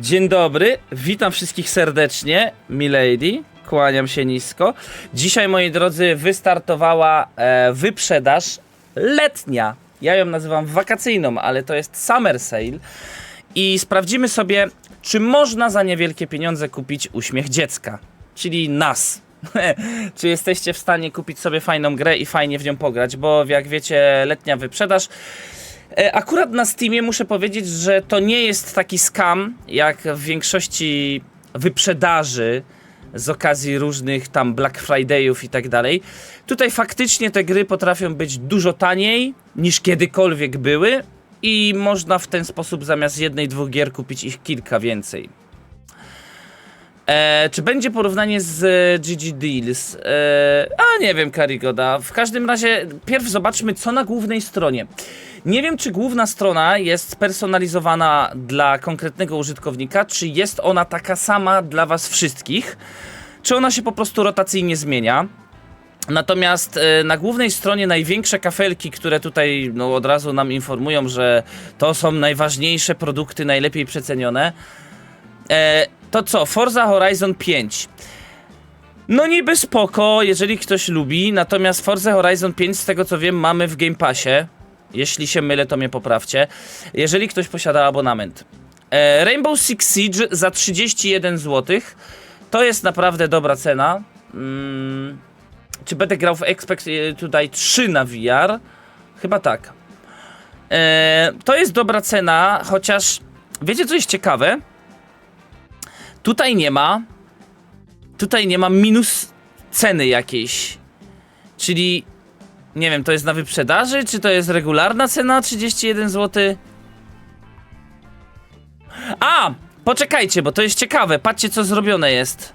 Dzień dobry, witam wszystkich serdecznie, milady, kłaniam się nisko. Dzisiaj, moi drodzy, wystartowała e, wyprzedaż letnia. Ja ją nazywam wakacyjną, ale to jest summer sale. I sprawdzimy sobie, czy można za niewielkie pieniądze kupić uśmiech dziecka, czyli nas. czy jesteście w stanie kupić sobie fajną grę i fajnie w nią pograć, bo jak wiecie, letnia wyprzedaż Akurat na Steamie muszę powiedzieć, że to nie jest taki scam, jak w większości wyprzedaży z okazji różnych tam Black Fridayów i tak dalej. Tutaj faktycznie te gry potrafią być dużo taniej niż kiedykolwiek były i można w ten sposób zamiast jednej, dwóch gier kupić ich kilka więcej. E, czy będzie porównanie z e, GG Deals? E, a nie wiem, Karigoda. W każdym razie, pierw zobaczmy, co na głównej stronie. Nie wiem, czy główna strona jest spersonalizowana dla konkretnego użytkownika, czy jest ona taka sama dla Was wszystkich, czy ona się po prostu rotacyjnie zmienia. Natomiast e, na głównej stronie największe kafelki, które tutaj no, od razu nam informują, że to są najważniejsze produkty, najlepiej przecenione. E, to co? Forza Horizon 5. No niby spoko, jeżeli ktoś lubi, natomiast Forza Horizon 5 z tego co wiem mamy w Game Passie. Jeśli się mylę, to mnie poprawcie. Jeżeli ktoś posiada abonament. E, Rainbow Six Siege za 31 zł. To jest naprawdę dobra cena. Mm, czy będę grał w Expect e, tutaj 3 na VR? Chyba tak. E, to jest dobra cena, chociaż wiecie co jest ciekawe? Tutaj nie ma. Tutaj nie ma minus ceny jakiejś. Czyli nie wiem, to jest na wyprzedaży, czy to jest regularna cena 31 zł? A! Poczekajcie, bo to jest ciekawe. Patrzcie, co zrobione jest.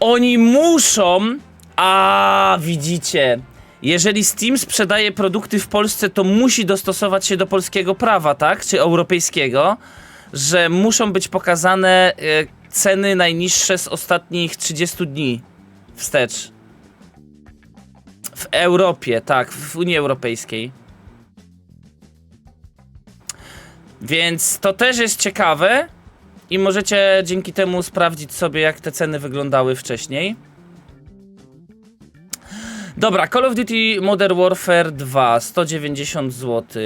Oni muszą. A, widzicie. Jeżeli Steam sprzedaje produkty w Polsce, to musi dostosować się do polskiego prawa, tak? Czy europejskiego, że muszą być pokazane e, ceny najniższe z ostatnich 30 dni wstecz. W Europie, tak, w Unii Europejskiej. Więc to też jest ciekawe i możecie dzięki temu sprawdzić sobie, jak te ceny wyglądały wcześniej. Dobra, Call of Duty Modern Warfare 2, 190 zł.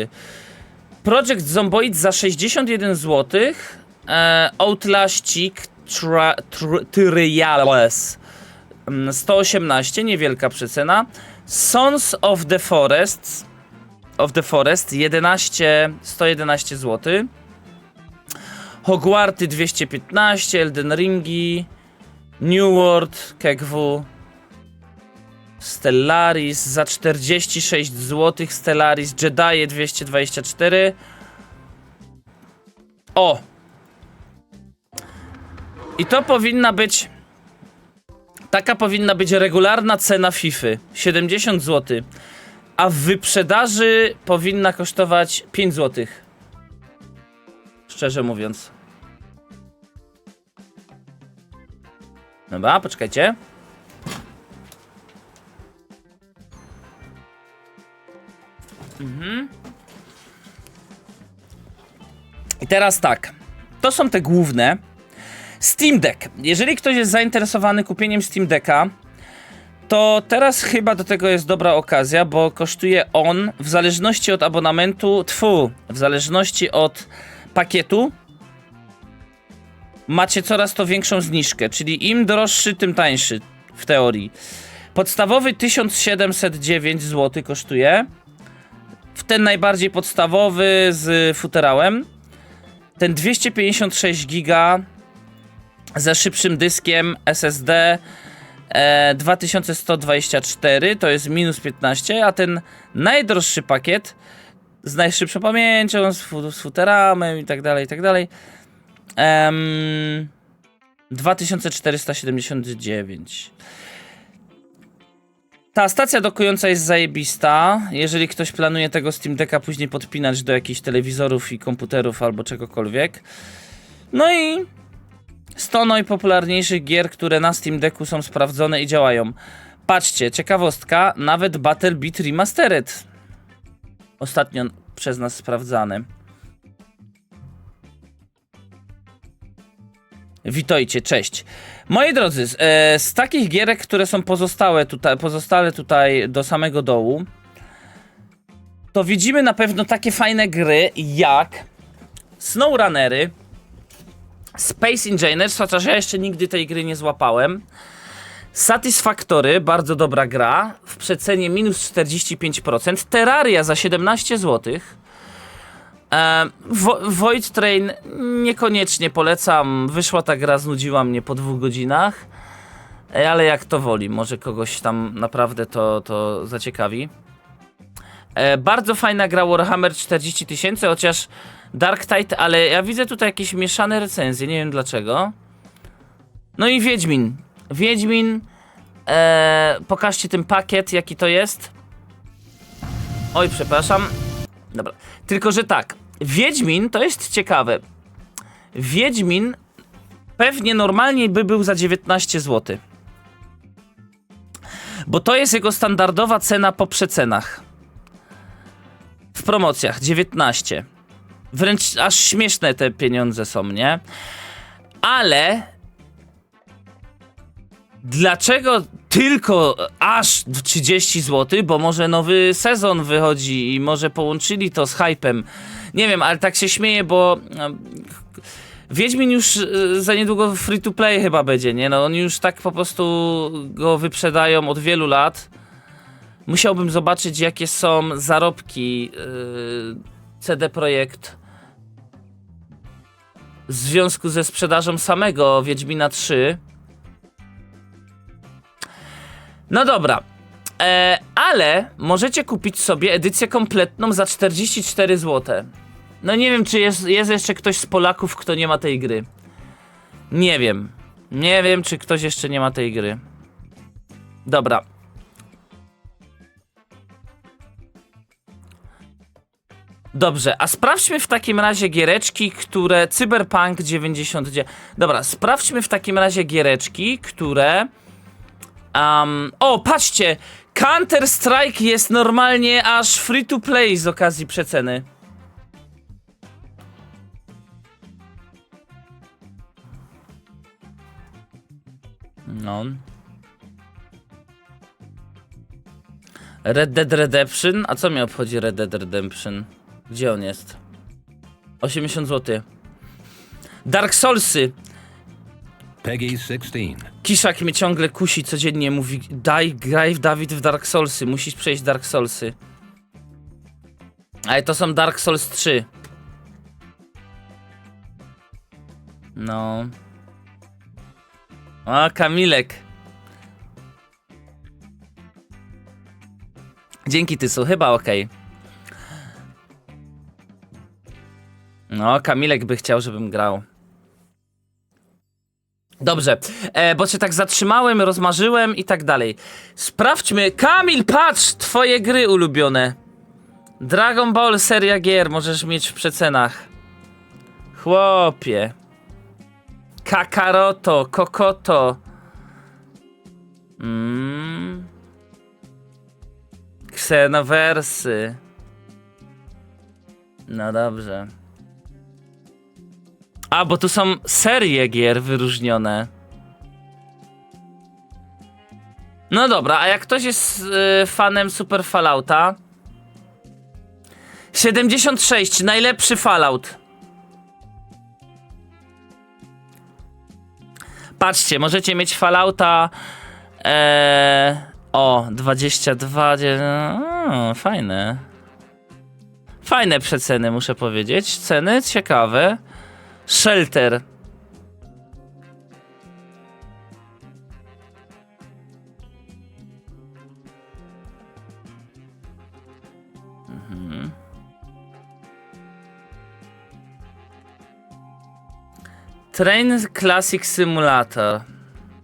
Project Zomboid za 61 zł. E, Outlastik Trials mm, 118, niewielka przecena. Sons of the Forest of the Forest 11 111 zł. Hogwarty 215, Elden Ringi, New World, KGW, Stellaris za 46 zł, Stellaris, Jedi 224. O! I to powinna być. Taka powinna być regularna cena FIFA 70 zł. A w wyprzedaży powinna kosztować 5 zł. Szczerze mówiąc. Dobra, poczekajcie. I teraz tak. To są te główne. Steam Deck. Jeżeli ktoś jest zainteresowany kupieniem Steam Decka, to teraz chyba do tego jest dobra okazja, bo kosztuje on w zależności od abonamentu, tfu, w zależności od pakietu, macie coraz to większą zniżkę, czyli im droższy, tym tańszy w teorii. Podstawowy 1709 zł kosztuje. W ten najbardziej podstawowy z futerałem. Ten 256 giga ze szybszym dyskiem SSD e, 2124 to jest minus 15, a ten najdroższy pakiet z najszybszą pamięcią, z, fu z futeramem i tak dalej, i tak dalej. em, 2479. Ta stacja dokująca jest zajebista. Jeżeli ktoś planuje tego Steam Decka później podpinać do jakichś telewizorów i komputerów albo czegokolwiek. No i 100 najpopularniejszych gier, które na Steam Decku są sprawdzone i działają. Patrzcie, ciekawostka, nawet Battle Beat Remastered. Ostatnio przez nas sprawdzany. Witajcie, cześć. Moi drodzy, z, e, z takich gierek, które są pozostałe tutaj, pozostale tutaj do samego dołu, to widzimy na pewno takie fajne gry jak SnowRunnery, Space Engineers, chociaż ja jeszcze nigdy tej gry nie złapałem. Satisfactory, bardzo dobra gra, w przecenie minus 45%. Terraria za 17 zł. E, Vo Void Train niekoniecznie polecam. Wyszła ta gra, znudziła mnie po dwóch godzinach. E, Ale jak to woli, może kogoś tam naprawdę to, to zaciekawi. E, bardzo fajna gra Warhammer 40 tysięcy, chociaż Dark Tide, ale ja widzę tutaj jakieś mieszane recenzje, nie wiem dlaczego. No i Wiedźmin. Wiedźmin. E, pokażcie ten pakiet, jaki to jest. Oj, przepraszam. Dobra. Tylko, że tak. Wiedźmin to jest ciekawe. Wiedźmin pewnie normalnie by był za 19 zł. Bo to jest jego standardowa cena po przecenach. W promocjach 19. Wręcz aż śmieszne te pieniądze są, nie? Ale Dlaczego tylko aż 30 zł? Bo może nowy sezon wychodzi i może połączyli to z hypem. Nie wiem, ale tak się śmieję, bo no, Wiedźmin już y, za niedługo free to play chyba będzie, nie? No oni już tak po prostu go wyprzedają od wielu lat. Musiałbym zobaczyć, jakie są zarobki yy, CD Projekt w związku ze sprzedażą samego Wiedźmina 3. No dobra. E, ale możecie kupić sobie edycję kompletną za 44 zł. No nie wiem, czy jest, jest jeszcze ktoś z Polaków, kto nie ma tej gry. Nie wiem. Nie wiem, czy ktoś jeszcze nie ma tej gry. Dobra. Dobrze, a sprawdźmy w takim razie giereczki, które. Cyberpunk 99. Dobra, sprawdźmy w takim razie giereczki, które. Um, o, patrzcie! Counter Strike jest normalnie aż free to play z okazji przeceny. No. Red Dead Redemption? A co mnie obchodzi Red Dead Redemption? Gdzie on jest? 80 zł. Dark Soulsy. Peggy 16. Kiszak mnie ciągle kusi codziennie, mówi daj, graj w Dawid w Dark Soulsy, musisz przejść Dark Soulsy. Ale to są Dark Souls 3. No. O, Kamilek. Dzięki Tysu, chyba okej. No, Kamilek by chciał, żebym grał. Dobrze, e, bo się tak zatrzymałem, rozmarzyłem i tak dalej. Sprawdźmy. Kamil, patrz! Twoje gry ulubione. Dragon Ball seria gier możesz mieć w przecenach. Chłopie. Kakaroto, Kokoto. Mm. Ksenowersy. No dobrze. A, bo tu są serie gier wyróżnione. No dobra, a jak ktoś jest y, fanem Super Fallouta? 76, najlepszy Fallout. Patrzcie, możecie mieć Fallouta. E, o, 22. dzie- O, fajne. Fajne przeceny, muszę powiedzieć. Ceny ciekawe. Shelter. Mhm. Train Classic Simulator.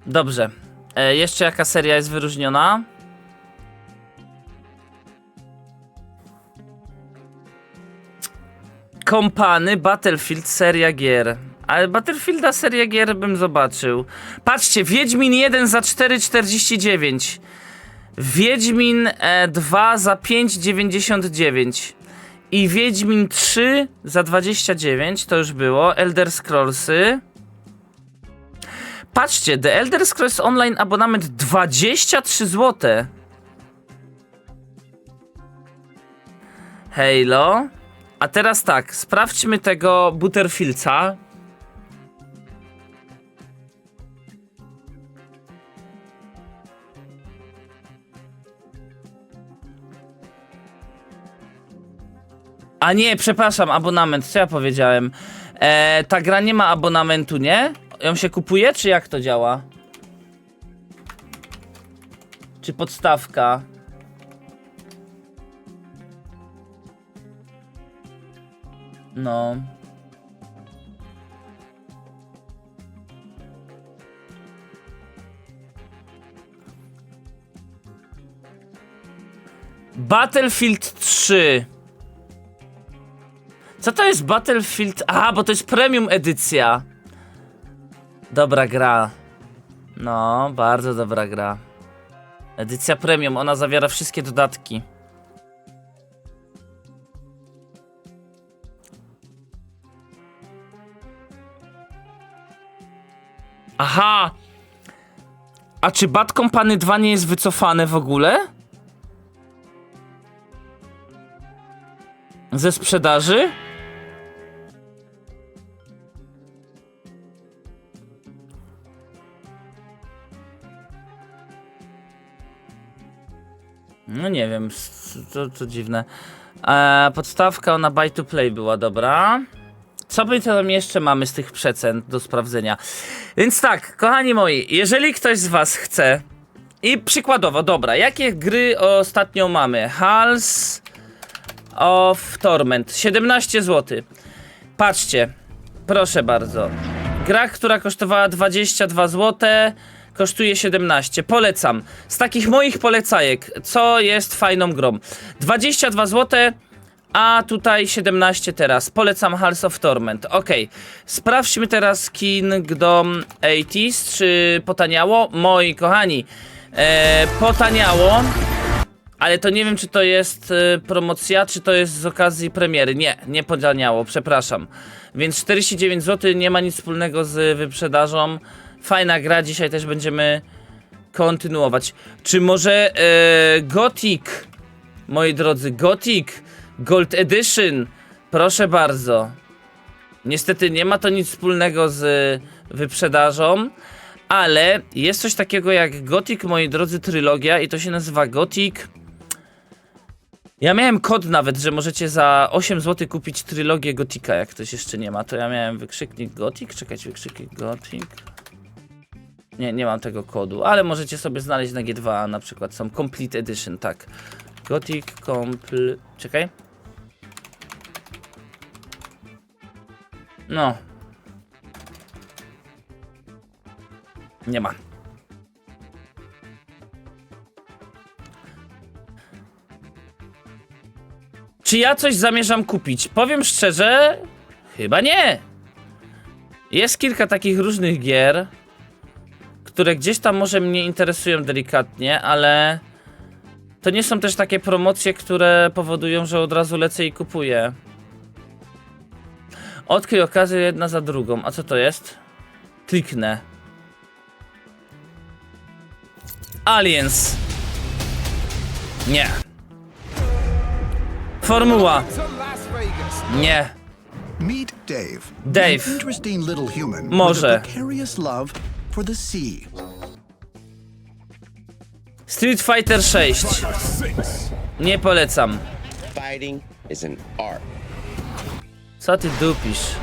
Dobrze. E, jeszcze jaka seria jest wyróżniona? Kompany, Battlefield, seria gier. Ale Battlefielda seria gier bym zobaczył. Patrzcie, Wiedźmin 1 za 4,49. Wiedźmin e, 2 za 5,99. I Wiedźmin 3 za 29, to już było. Elder Scrollsy. Patrzcie, The Elder Scrolls Online abonament 23 zł. Halo. A teraz tak, sprawdźmy tego Butterfieldsa. A nie, przepraszam, abonament, co ja powiedziałem? E, ta gra nie ma abonamentu, nie? Ją się kupuje, czy jak to działa? Czy podstawka? No. Battlefield 3. Co to jest Battlefield? A, bo to jest premium edycja. Dobra gra. No, bardzo dobra gra. Edycja premium, ona zawiera wszystkie dodatki. Aha! A czy Bad Company 2 nie jest wycofane w ogóle? Ze sprzedaży? No nie wiem, to, dziwne. E, podstawka na buy to play była dobra. Co my tam jeszcze mamy z tych przecen do sprawdzenia? Więc tak, kochani moi, jeżeli ktoś z was chce i przykładowo, dobra, jakie gry ostatnio mamy? Hals of Torment, 17 zł. Patrzcie, proszę bardzo. Gra, która kosztowała 22 zł, kosztuje 17. Polecam. Z takich moich polecajek, co jest fajną grą. 22 zł, a tutaj 17 teraz. Polecam Halls of Torment. Ok, sprawdźmy teraz Kingdom 80s, czy potaniało? Moi kochani, e, potaniało. Ale to nie wiem, czy to jest y, promocja, czy to jest z okazji premiery. Nie, nie podaniało, przepraszam. Więc 49 zł nie ma nic wspólnego z wyprzedażą. Fajna gra, dzisiaj też będziemy kontynuować. Czy może e, Gothic, moi drodzy, Gothic Gold Edition, proszę bardzo. Niestety nie ma to nic wspólnego z wyprzedażą, ale jest coś takiego jak Gothic, moi drodzy, trylogia i to się nazywa Gothic. Ja miałem kod nawet, że możecie za 8 zł kupić trylogię Gotika, jak ktoś jeszcze nie ma. To ja miałem wykrzyknik Gothic, czekajcie, wykrzyknik Gothic. Nie, nie mam tego kodu, ale możecie sobie znaleźć na G2 na przykład. Są Complete Edition, tak. Gothic Complete... Czekaj. No. Nie ma. Czy ja coś zamierzam kupić? Powiem szczerze, chyba nie. Jest kilka takich różnych gier, które gdzieś tam może mnie interesują delikatnie, ale to nie są też takie promocje, które powodują, że od razu lecę i kupuję. Odkryj okazję jedna za drugą. A co to jest? Kliknę. Aliens. Nie. Formuła. Nie. Meet Dave. Dave. Interesting little human Może. love for the sea. Street Fighter 6. Six. Nie polecam. Fighting is an art. Co ty dupisz?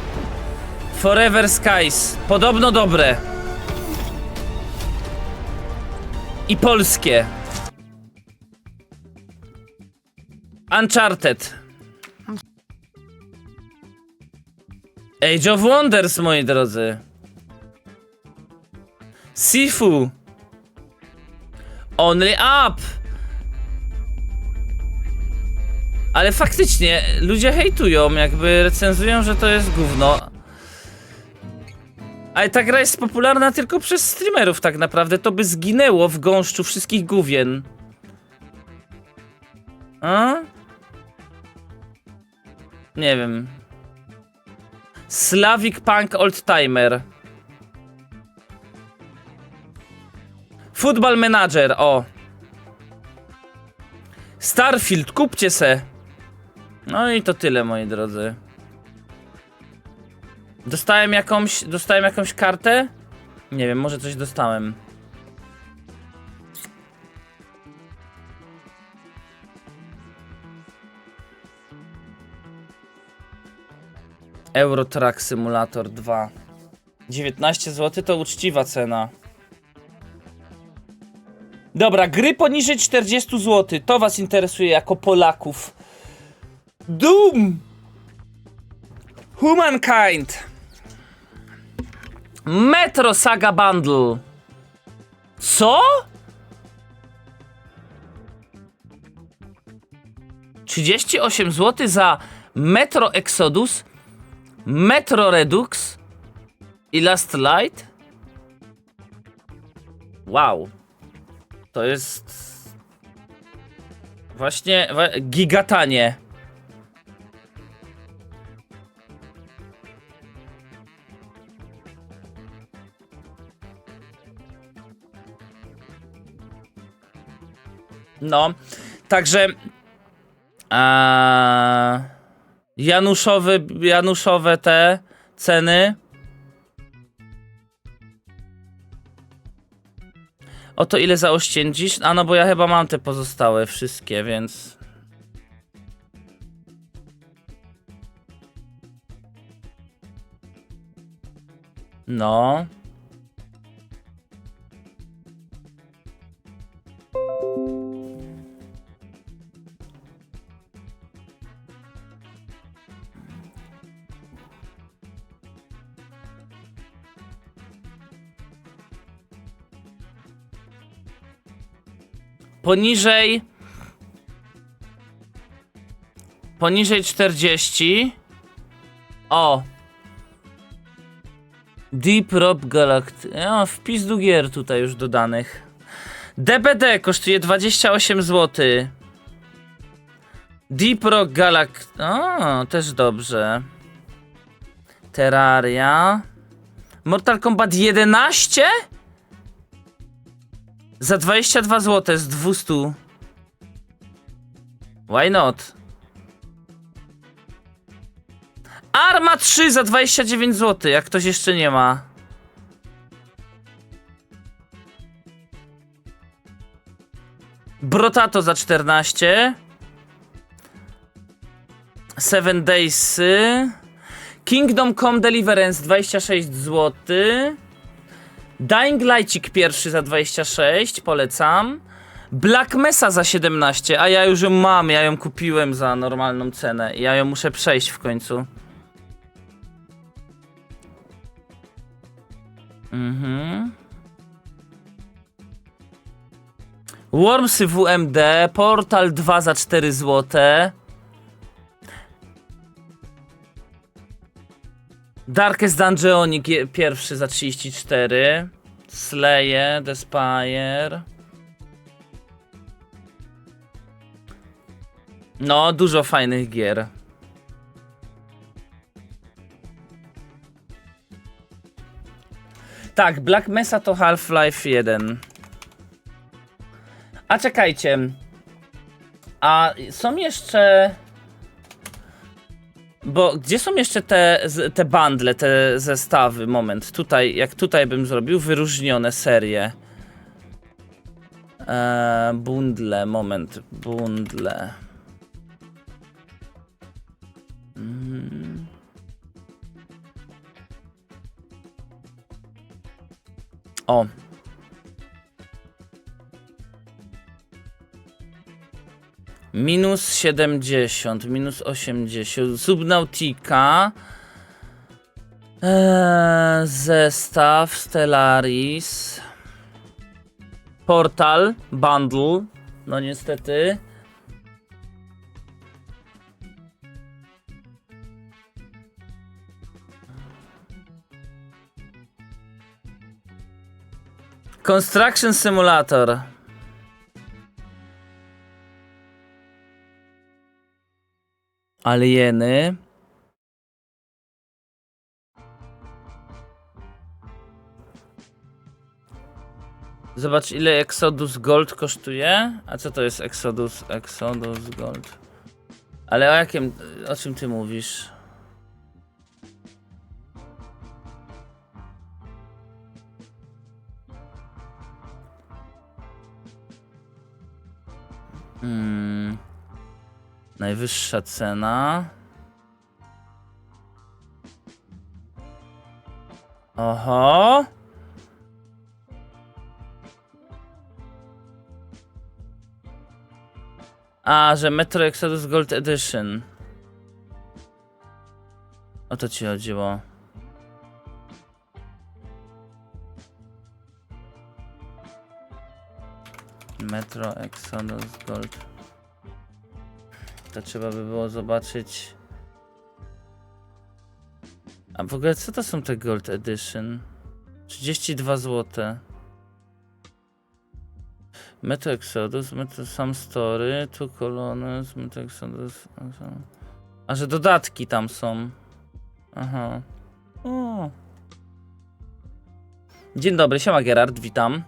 Forever Skies. Podobno dobre. I polskie. Uncharted. Age of Wonders, moi drodzy. Sifu. Only Up. Ale faktycznie, ludzie hejtują, jakby recenzują, że to jest gówno. Ale ta gra jest popularna tylko przez streamerów tak naprawdę, to by zginęło w gąszczu wszystkich gówien. A? Nie wiem. Slavic Punk Oldtimer. Football Manager, o. Starfield, kupcie se. No i to tyle, moi drodzy. Dostałem jakąś, dostałem jakąś kartę? Nie wiem, może coś dostałem. Euro Truck Simulator 2. 19 zł to uczciwa cena. Dobra, gry poniżej 40 zł. To was interesuje jako Polaków. Doom! Humankind. Metro Saga Bundle. Co? Osiem zł za Metro Exodus, Metro Redux i Last Light? Wow. To jest... Właśnie gigatanie. No, także a, Januszowy, Januszowe te ceny. Oto ile zaoszczędzisz? A no bo ja chyba mam te pozostałe wszystkie, więc... No. Poniżej. Poniżej 40. O. Deep Rob Galact. O, wpis do gier tutaj już dodanych. DBD kosztuje 28 zł. Deep Rock Galact. O, też dobrze. Terraria. Mortal Kombat 11? Za 22 zł z 200. Why not? Arma 3 za 29 zł, jak ktoś jeszcze nie ma. Brotato za 14. Seven Days. Kingdom Come Deliverance 26 zł. Dying Lightcik pierwszy za 26, polecam. Black Mesa za 17, a ja już ją mam, ja ją kupiłem za normalną cenę. Ja ją muszę przejść w końcu. Mhm. Wormsy WMD, Portal 2 za 4 złote. Darkest Dungeonik pierwszy za 34. Slayer, Despire. No, dużo fajnych gier. Tak, Black Mesa to Half-Life 1. A czekajcie. A są jeszcze. Bo gdzie są jeszcze te, te bundle, te zestawy? Moment, tutaj, jak tutaj bym zrobił, wyróżnione serie. Eee, bundle, moment, bundle. Mm. O. Minus 70, minus 80. Subnautica. Eee, zestaw Stellaris. Portal Bundle. No niestety. Construction Simulator. Alieny. Zobacz ile Exodus Gold kosztuje. A co to jest Exodus? Exodus Gold. Ale o jakim, o czym ty mówisz? Hmm. Najwyższa cena. Oho. A, że Metro Exodus Gold Edition. O to ci chodziło. Metro Exodus Gold. To trzeba by było zobaczyć. A w ogóle co to są te Gold Edition? 32 zł. Metro Exodus, Metro Sam Story, tu Colonus, Metro Exodus. A że dodatki tam są. Aha. O. Dzień dobry, siema Gerard, witam.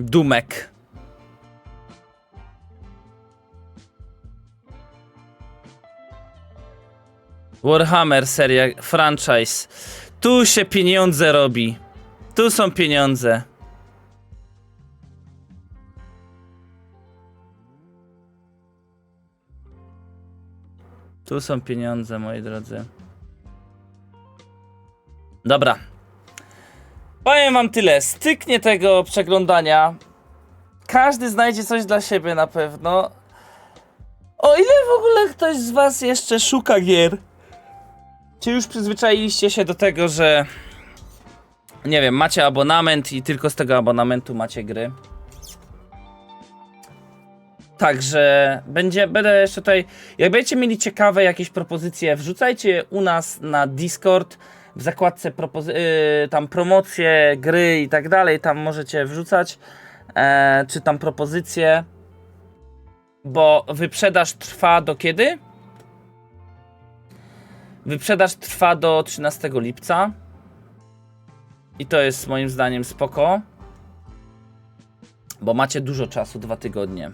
Dumek. Warhammer seria, franchise. Tu się pieniądze robi. Tu są pieniądze. Tu są pieniądze, moi drodzy. Dobra. Powiem wam tyle. Styknie tego przeglądania. Każdy znajdzie coś dla siebie na pewno. O ile w ogóle ktoś z was jeszcze szuka gier? Czy już przyzwyczailiście się do tego, że nie wiem, macie abonament i tylko z tego abonamentu macie gry? Także będzie, będę jeszcze tutaj. Jak będziecie mieli ciekawe jakieś propozycje, wrzucajcie je u nas na Discord w zakładce yy, tam promocje, gry i tak dalej. Tam możecie wrzucać, e, czy tam propozycje, bo wyprzedaż trwa do kiedy? Wyprzedaż trwa do 13 lipca. I to jest moim zdaniem spoko. Bo macie dużo czasu, dwa tygodnie.